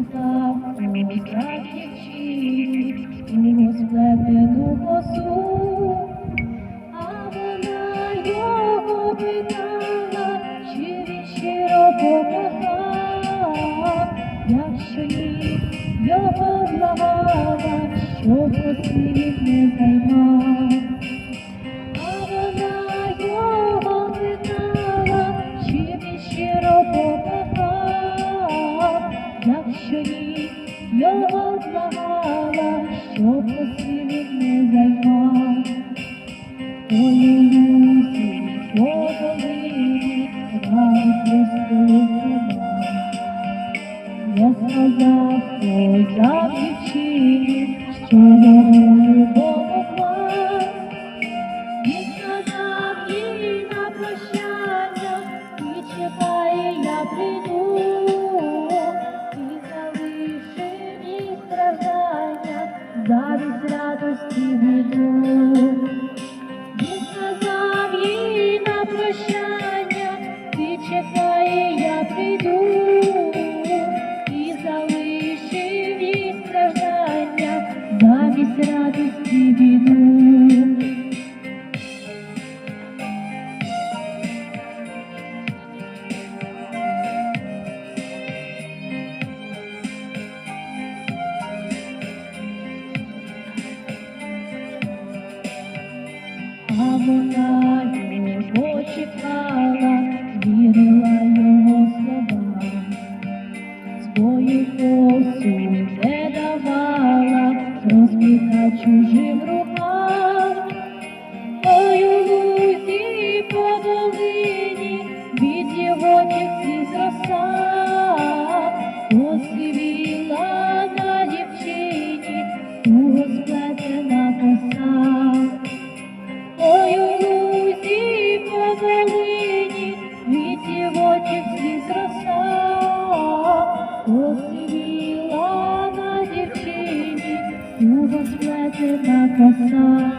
у дівчині, у сплетену а вона його питала, чи він щиро покохав, якщо ні, його благала, щоб посвіт не займав. Його благала, щоб посилів не займав. Ой, Люсі, подолині, ради пустила. Я сказав, сказав страждання, завість радості Вона почекала чекала, Обміла на дівчині, ну розплетена коса.